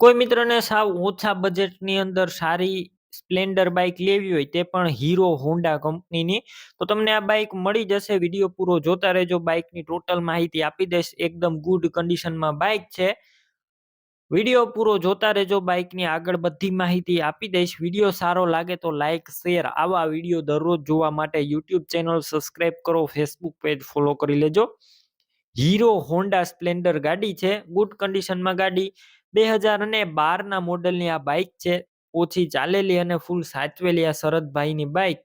કોઈ મિત્રને સાવ ઓછા બજેટની અંદર સારી સ્પ્લેન્ડર બાઈક લેવી હોય તે પણ હીરો હોન્ડા કંપનીની. તો તમને આ બાઈક મળી જશે. વીડિયો પૂરો જોતા રહેજો. બાઇકની ટોટલ માહિતી આપી દઈશ. એકદમ ગુડ કન્ડિશનમાં બાઈક છે. વીડિયો પૂરો જોતા રહેજો. બાઇકની આગળ બધી માહિતી આપી દઈશ. વીડિયો સારો લાગે તો લાઇક શેર આવા વીડિયો દરરોજ જોવા માટે યુટ્યુબ ચેનલ સબસ્ક્રાઇબ કરો. ફેસબુક પેજ ફોલો કરી લેજો. હીરો હોન્ડા સ્પ્લેન્ડર ગાડી છે. ગુડ કન્ડિશનમાં ગાડી. બે હજાર અને બારના મોડલની આ બાઇક છે, ઓછી ચાલેલી અને ફૂલ સાચવેલી આ શરદભાઈની બાઇક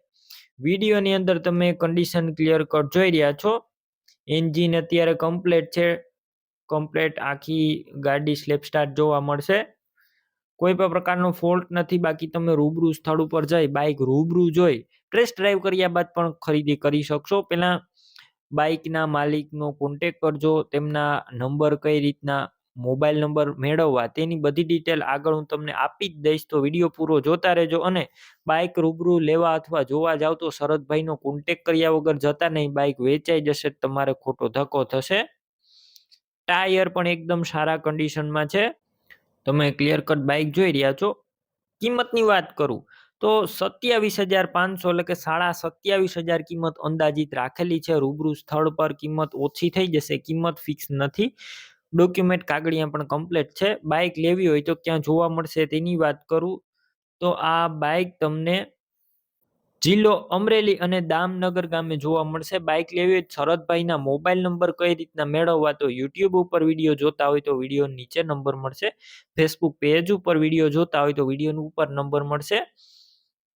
વિડીયોની અંદર તમે કન્ડિશન ક્લિયર કટ જોઈ રહ્યા છો. એન્જિન અત્યારે કમ્પ્લેટ છે કમ્પ્લેટ આખી ગાડી સ્લેપ સ્ટાર્ટ જોવા મળશે. કોઈ પણ પ્રકારનો ફોલ્ટ નથી, બાકી તમે રૂબરૂ સ્થળ ઉપર જઈ બાઇક રૂબરૂ જોઈ ટ્રેસ ડ્રાઈવ કર્યા બાદ પણ ખરીદી કરી શકશો. પહેલાં બાઇકના માલિકનો કોન્ટેક કરજો, તેમના નંબર કઈ રીતના મોબાઈલ નંબર મેળવવા તેની બધી ડિટેલ આગળ હું તમને આપી જ દઈશ. તો વીડિયો પૂરો જોતા રહેજો અને બાઇક રૂબરૂ લેવા અથવા જોવા જાવ તો શરદભાઈનો કોન્ટેક કર્યા વગર જતા નહીં. બાઇક વેચાઈ જશે તમારે ખોટો ધક્કો થશે. ટાયર પણ એકદમ સારા કન્ડિશનમાં છે. તમે ક્લિયર કટ બાઇક જોઈ રહ્યા છો. કિંમતની વાત કરું તો સત્યાવીસ હજાર પાંચસો એટલે કે સાડા સત્યાવીસ હજાર કિંમત અંદાજિત રાખેલી છે. રૂબરૂ સ્થળ પર કિંમત ઓછી થઈ જશે. કિંમત ફિક્સ નથી. ડોક્યુમેન્ટ કાગળિયા પણ કમ્પ્લીટ છે. બાઇક લેવી હોય તો ક્યાં જોવા મળશે તેની વાત કરું. તો આ બાઇક તમને જિલ્લો અમરેલી અને દામનગર ગામે જોવા મળશે. બાઇક લેવી હોય શરદભાઈના મોબાઈલ નંબર કઈ રીતના મેળવવા તો યુટ્યુબ ઉપર વીડિયો જોતા હોય તો વીડિયો નીચે નંબર મળશે. ફેસબુક પેજ ઉપર વીડિયો જોતા હોય તો વીડિયો ઉપર નંબર મળશે.